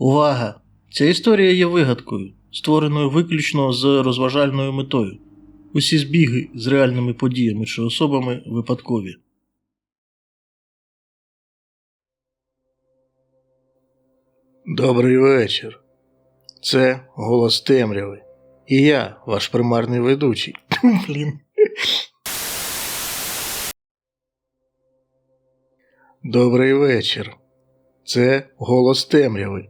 Увага! Ця історія є вигадкою, створеною виключно з розважальною метою. Усі збіги з реальними подіями чи особами випадкові. Добрий вечір. Це голос темряви. І я, ваш примарний ведучий. Блін. Добрий вечір. Це голос темряви.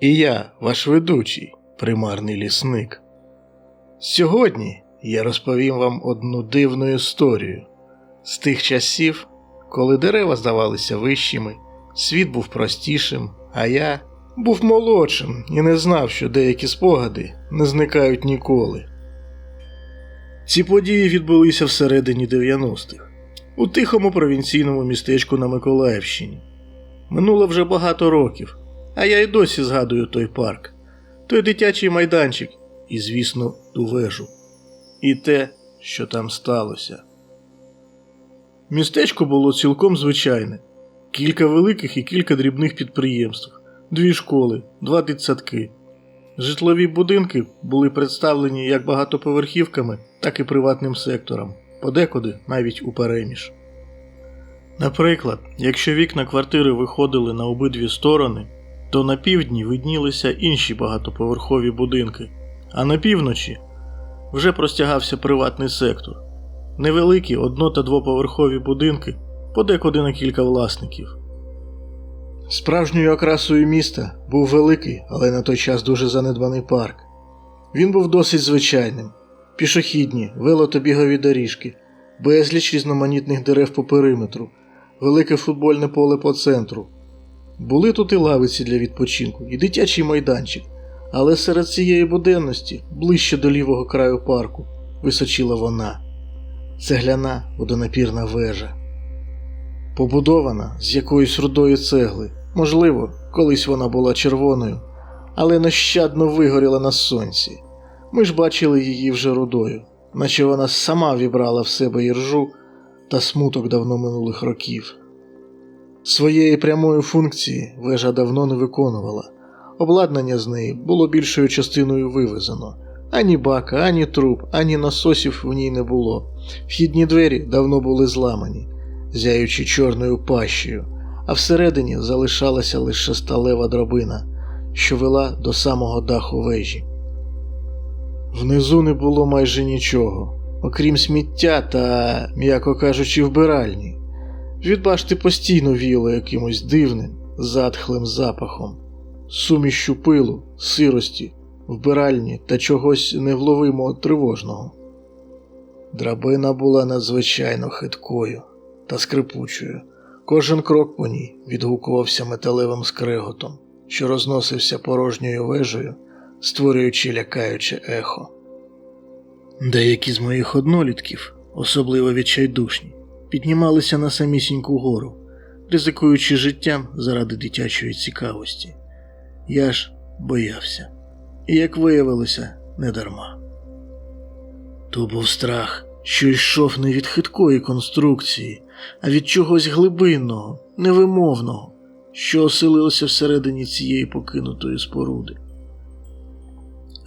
І я, ваш ведучий, примарний лісник. Сьогодні я розповім вам одну дивну історію з тих часів, коли дерева здавалися вищими, світ був простішим, а я був молодшим і не знав, що деякі спогади не зникають ніколи. Ці події відбулися всередині 90-х у тихому провінційному містечку на Миколаївщині. Минуло вже багато років, а я й досі згадую той парк, той дитячий майданчик і, звісно, ту вежу. І те, що там сталося. Містечко було цілком звичайне: кілька великих і кілька дрібних підприємств, дві школи, два дитсадки. Житлові будинки були представлені як багатоповерхівками, так і приватним сектором, подекуди навіть у переміж. Наприклад, якщо вікна квартири виходили на обидві сторони, то на півдні виднілися інші багатоповерхові будинки, а на півночі вже простягався приватний сектор. Невеликі одно- та двоповерхові будинки, подекуди на кілька власників. Справжньою окрасою міста був великий, але на той час дуже занедбаний парк. Він був досить звичайним: пішохідні, велотобігові доріжки, безліч різноманітних дерев по периметру, велике футбольне поле по центру. Були тут і лавиці для відпочинку, і дитячий майданчик, але серед цієї буденності, ближче до лівого краю парку, височила вона цегляна водонапірна вежа. Побудована з якоїсь рудої цегли, можливо, колись вона була червоною, але нещадно вигоріла на сонці. Ми ж бачили її вже рудою, наче вона сама вібрала в себе іржу та смуток давно минулих років. Своєї прямої функції вежа давно не виконувала. Обладнання з неї було більшою частиною вивезено. Ані бака, ані труб, ані насосів в ній не було. Вхідні двері давно були зламані, зяючи чорною пащею, а всередині залишалася лише сталева драбина, що вела до самого даху вежі. Внизу не було майже нічого, окрім сміття та, м'яко кажучи, вбиральні. Від башти постійно віяло якимось дивним, затхлим запахом, сумішю пилу, сирості, вбиральні та чогось невловимо тривожного. Драбина була надзвичайно хиткою та скрипучою. Кожен крок по ній відгукувався металевим скреготом, що розносився порожньою вежею, створюючи лякаюче ехо. Деякі з моїх однолітків, особливо відчайдушні, піднімалися на самісіньку гору, ризикуючи життям заради дитячої цікавості. Я ж боявся, і, як виявилося, недарма. То був страх, що йшов не від хиткої конструкції, а від чогось глибинного, невимовного, що оселилося всередині цієї покинутої споруди.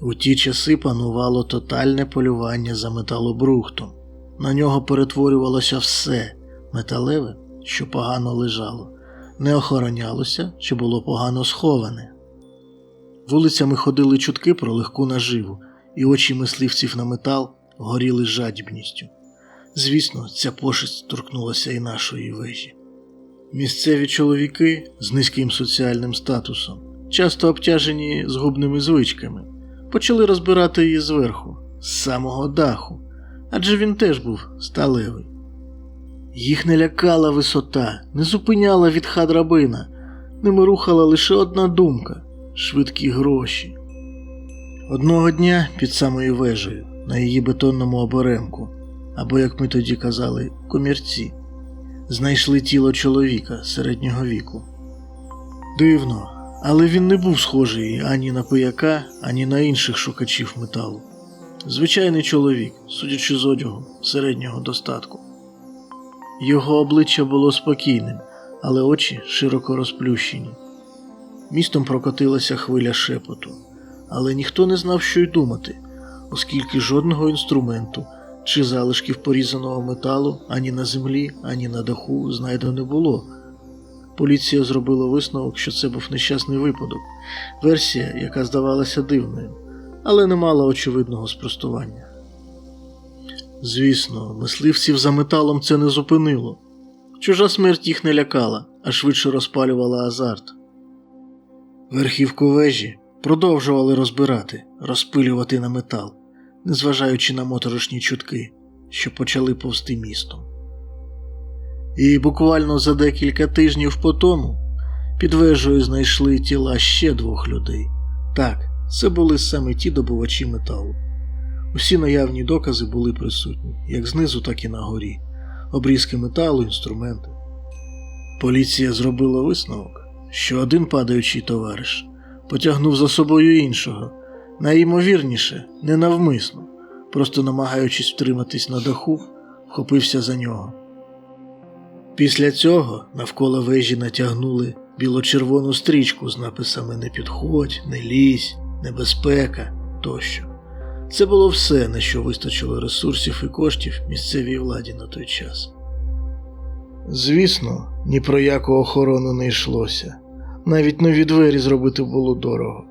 У ті часи панувало тотальне полювання за металобрухтом. На нього перетворювалося все металеве, що погано лежало, не охоронялося, що було погано сховане. Вулицями ходили чутки про легку наживу, і очі мисливців на метал горіли жадібністю. Звісно, ця пошесть торкнулася і нашої вежі. Місцеві чоловіки з низьким соціальним статусом, часто обтяжені згубними звичками, почали розбирати її зверху, з самого даху, адже він теж був сталевий. Їх не лякала висота, не зупиняла відха драбина, ними рухала лише одна думка швидкі гроші. Одного дня під самою вежею, на її бетонному оберемку, або, як ми тоді казали, комірці, знайшли тіло чоловіка середнього віку. Дивно, але він не був схожий ані на пияка, ані на інших шукачів металу. Звичайний чоловік, судячи з одягу, середнього достатку. Його обличчя було спокійним, але очі широко розплющені. містом прокотилася хвиля шепоту, але ніхто не знав, що й думати, оскільки жодного інструменту чи залишків порізаного металу ані на землі, ані на даху знайдено не було. Поліція зробила висновок, що це був нещасний випадок, версія, яка здавалася дивною, але не мала очевидного спростування. Звісно, мисливців за металом це не зупинило. Чужа смерть їх не лякала, а швидше розпалювала азарт. Верхівку вежі продовжували розбирати, розпилювати на метал, незважаючи на моторошні чутки, що почали повсти містом. І буквально за декілька тижнів по тому під вежею знайшли тіла ще двох людей. Так, це були саме ті добувачі металу. Усі наявні докази були присутні, як знизу, так і на горі, обрізки металу, інструменти. Поліція зробила висновок, що один падаючий товариш потягнув за собою іншого, найімовірніше, ненавмисно, просто намагаючись втриматись на даху, вхопився за нього. Після цього навколо вежі натягнули біло-червону стрічку з написами Не підходь, не лізь, небезпека тощо. Це було все, на що вистачило ресурсів і коштів місцевій владі на той час. Звісно, ні про яку охорону не йшлося. Навіть нові двері зробити було дорого,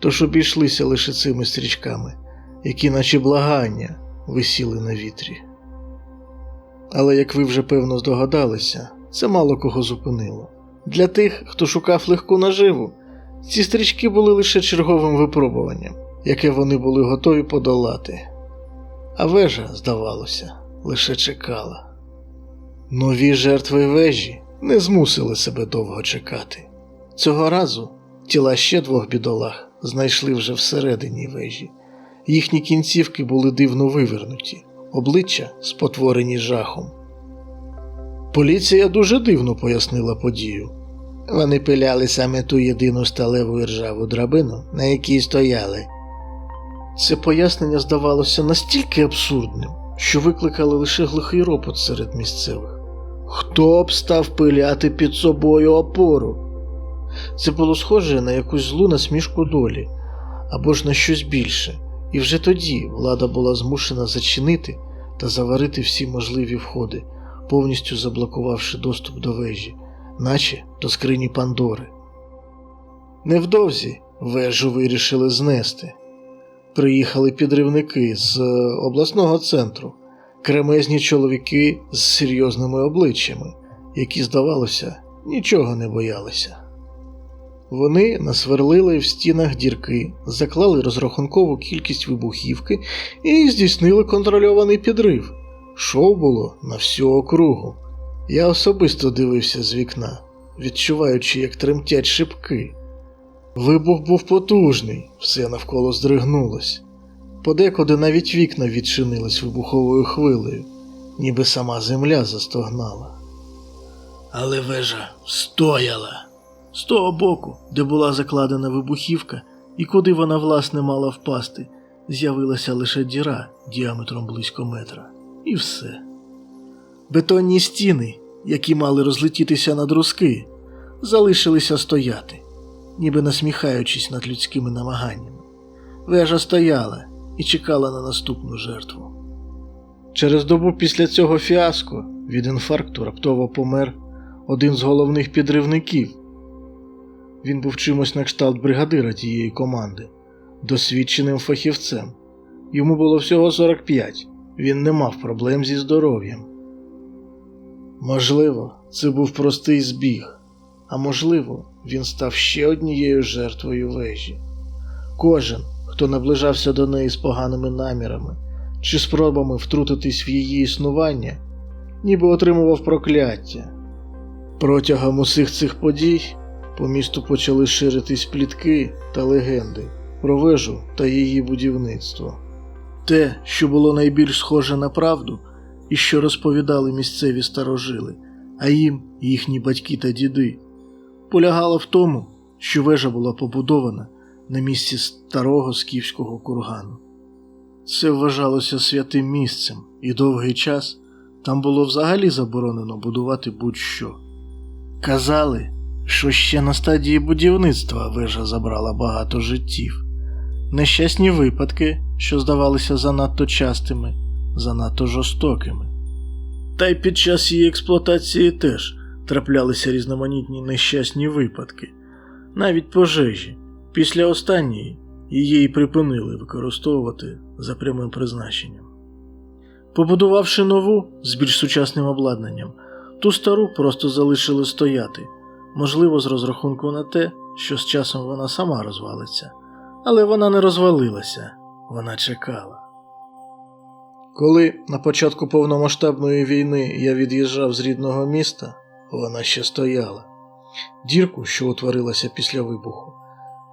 тож обійшлися лише цими стрічками, які, наче благання, висіли на вітрі. Але, як ви вже певно здогадалися, це мало кого зупинило. Для тих, хто шукав легку наживу, ці стрічки були лише черговим випробуванням, яке вони були готові подолати. А вежа, здавалося, лише чекала. Нові жертви вежі не змусили себе довго чекати. Цього разу тіла ще двох бідолах знайшли вже всередині вежі. Їхні кінцівки були дивно вивернуті, обличчя спотворені жахом. Поліція дуже дивно пояснила подію. Вони пиляли саме ту єдину сталеву і ржаву драбину, на якій стояли. Це пояснення здавалося настільки абсурдним, що викликали лише глухий ропот серед місцевих. Хто б став пиляти під собою опору? Це було схоже на якусь злу насмішку долі або ж на щось більше, і вже тоді влада була змушена зачинити та заварити всі можливі входи, повністю заблокувавши доступ до вежі, наче до скрині Пандори. Невдовзі вежу вирішили знести. Приїхали підривники з е, обласного центру, кремезні чоловіки з серйозними обличчями, які, здавалося, нічого не боялися. Вони насверлили в стінах дірки, заклали розрахункову кількість вибухівки і здійснили контрольований підрив. Шоу було на всю округу. Я особисто дивився з вікна, відчуваючи, як тремтять шибки. Вибух був потужний, все навколо здригнулось. Подекуди навіть вікна відчинились вибуховою хвилею, ніби сама земля застогнала. Але вежа стояла. З того боку, де була закладена вибухівка, і куди вона власне мала впасти, з'явилася лише діра діаметром близько метра. І все. Бетонні стіни, які мали розлетітися на друзки, залишилися стояти, ніби насміхаючись над людськими намаганнями. Вежа стояла і чекала на наступну жертву. Через добу після цього фіаско від інфаркту раптово помер один з головних підривників. Він був чимось на кшталт бригадира тієї команди, досвідченим фахівцем. Йому було всього 45, він не мав проблем зі здоров'ям. Можливо, це був простий збіг, а можливо, він став ще однією жертвою вежі. Кожен, хто наближався до неї з поганими намірами чи спробами втрутитись в її існування, ніби отримував прокляття. Протягом усіх цих подій по місту почали ширитись плітки та легенди про вежу та її будівництво. Те, що було найбільш схоже на правду, і що розповідали місцеві старожили, а їм їхні батьки та діди, полягало в тому, що вежа була побудована на місці старого скіфського кургану. Це вважалося святим місцем, і довгий час там було взагалі заборонено будувати будь-що. Казали, що ще на стадії будівництва вежа забрала багато життів. Нещасні випадки, що здавалися занадто частими, занадто жорстокими. Та й під час її експлуатації теж траплялися різноманітні нещасні випадки, навіть пожежі. Після останньої її припинили використовувати за прямим призначенням. Побудувавши нову з більш сучасним обладнанням, ту стару просто залишили стояти, можливо, з розрахунку на те, що з часом вона сама розвалиться. Але вона не розвалилася, вона чекала. Коли на початку повномасштабної війни я від'їжджав з рідного міста, вона ще стояла. Дірку, що утворилася після вибуху,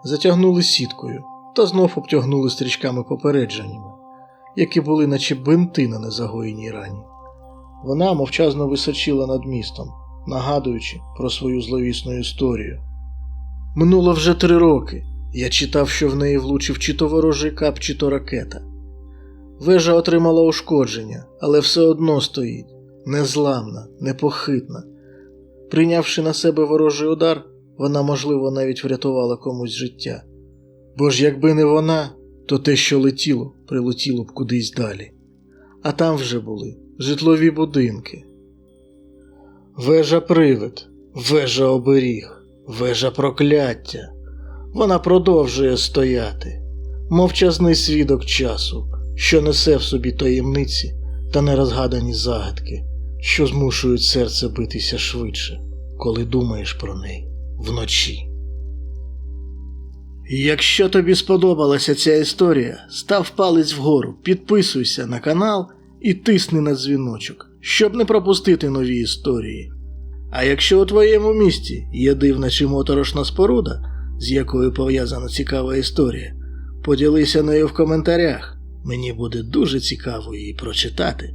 затягнули сіткою та знов обтягнули стрічками попередженнями, які були наче бинти на незагоєній рані. Вона мовчазно височила над містом, нагадуючи про свою зловісну історію. Минуло вже три роки. Я читав, що в неї влучив чи то ворожий кап, чи то ракета. Вежа отримала ушкодження, але все одно стоїть незламна, непохитна. Прийнявши на себе ворожий удар, вона, можливо, навіть врятувала комусь життя. Бо ж якби не вона, то те, що летіло, прилетіло б кудись далі. А там вже були житлові будинки. Вежа привид, вежа оберіг, вежа прокляття. Вона продовжує стояти, мовчазний свідок часу, що несе в собі таємниці та нерозгадані загадки, що змушують серце битися швидше, коли думаєш про неї вночі. Якщо тобі сподобалася ця історія, став палець вгору, підписуйся на канал і тисни на дзвіночок, щоб не пропустити нові історії. А якщо у твоєму місті є дивна чи моторошна споруда, з якою пов'язана цікава історія, поділися нею в коментарях. Мені буде дуже цікаво її прочитати